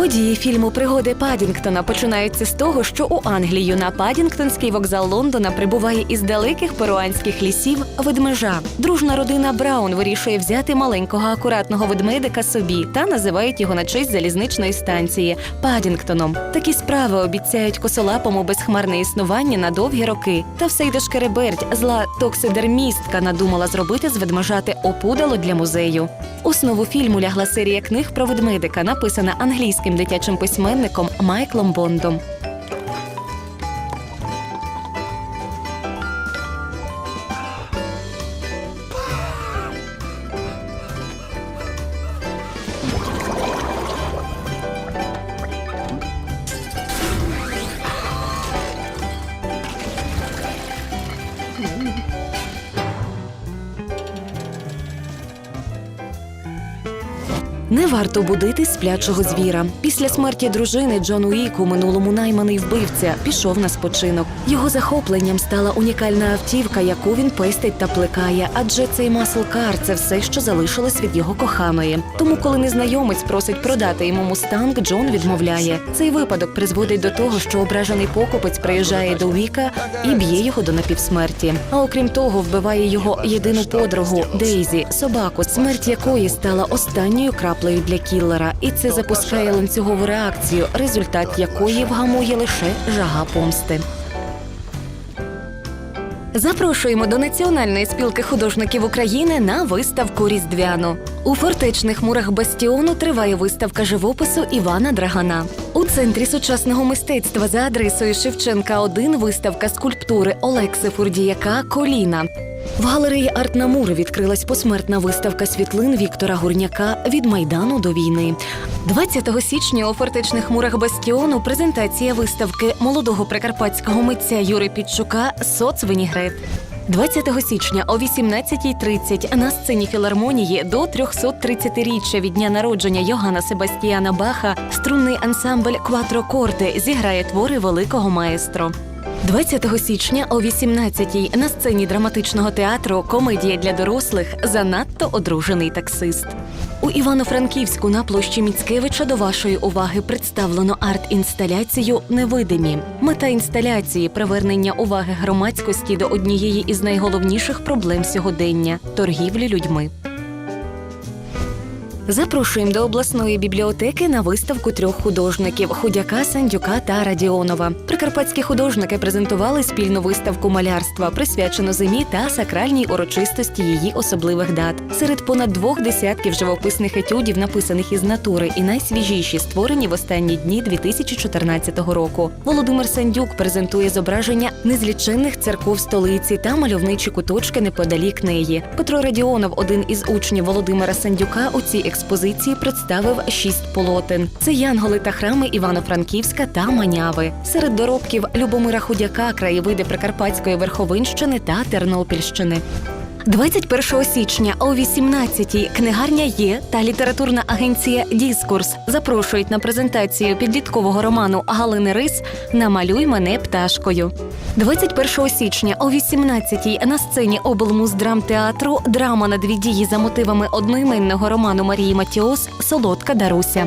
Події фільму Пригоди Падінгтона починаються з того, що у Англію на Падінгтонський вокзал Лондона прибуває із далеких перуанських лісів ведмежа. Дружна родина Браун вирішує взяти маленького акуратного ведмедика собі та називають його на честь залізничної станції Падінгтоном. Такі справи обіцяють косолапому безхмарне існування на довгі роки. Та все йде шкереберть, зла токсидермістка надумала зробити з ведмежати опудало для музею. Основу фільму лягла серія книг про ведмедика, написана англійським дитячим письменником Майклом Бондом. Не варто будити сплячого звіра. Після смерті дружини Джон Уік, у минулому найманий вбивця, пішов на спочинок. Його захопленням стала унікальна автівка, яку він пестить та плекає. Адже цей маслкар це все, що залишилось від його коханої. Тому, коли незнайомець просить продати йому мустанг, Джон відмовляє. Цей випадок призводить до того, що ображений покупець приїжджає до Уіка і б'є його до напівсмерті. А окрім того, вбиває його єдину подругу Дейзі, собаку, смерть якої стала останньою краплею для кіллера, і це запускає ланцюгову реакцію, результат якої вгамує лише жага помсти. Запрошуємо до Національної спілки художників України на виставку Різдвяну. У фортечних мурах Бастіону триває виставка живопису Івана Драгана. У центрі сучасного мистецтва за адресою Шевченка 1 виставка скульптури Олекси Фурдіяка Коліна. В галереї Артнамур відкрилась посмертна виставка світлин Віктора Гурняка від майдану до війни. 20 січня у фортечних мурах Бастіону презентація виставки молодого прикарпатського митця Юри Підчука Соцвинігрет. 20 січня о 18.30 на сцені філармонії до 330-річчя від дня народження Йогана Себастіана Баха струнний ансамбль Кватро Корти» зіграє твори великого маестро. 20 січня о 18-й на сцені драматичного театру комедія для дорослих занадто одружений таксист. У Івано-Франківську на площі Міцкевича до вашої уваги представлено арт-інсталяцію Невидимі. Мета інсталяції привернення уваги громадськості до однієї із найголовніших проблем сьогодення торгівлі людьми. Запрошуємо до обласної бібліотеки на виставку трьох художників Худяка, Сандюка та Радіонова. Прикарпатські художники презентували спільну виставку малярства, присвячену зимі та сакральній урочистості її особливих дат. Серед понад двох десятків живописних етюдів, написаних із натури, і найсвіжіші створені в останні дні 2014 року. Володимир Сандюк презентує зображення незліченних церков столиці та мальовничі куточки неподалік неї. Петро Радіонов, один із учнів Володимира Сандюка, у цій експозиції представив шість полотен. Це янголи та храми Івано-Франківська та Маняви. Серед доробків Любомира Худяка, краєвиди Прикарпатської Верховинщини та Тернопільщини. 21 січня о 18-й книгарня є та літературна агенція Діскурс запрошують на презентацію підліткового роману Галини Рис Намалюй мене пташкою. 21 січня о 18-й на сцені облмуздрамтеатру драма на дві дії за мотивами одноіменного роману Марії Матіос Солодка Даруся.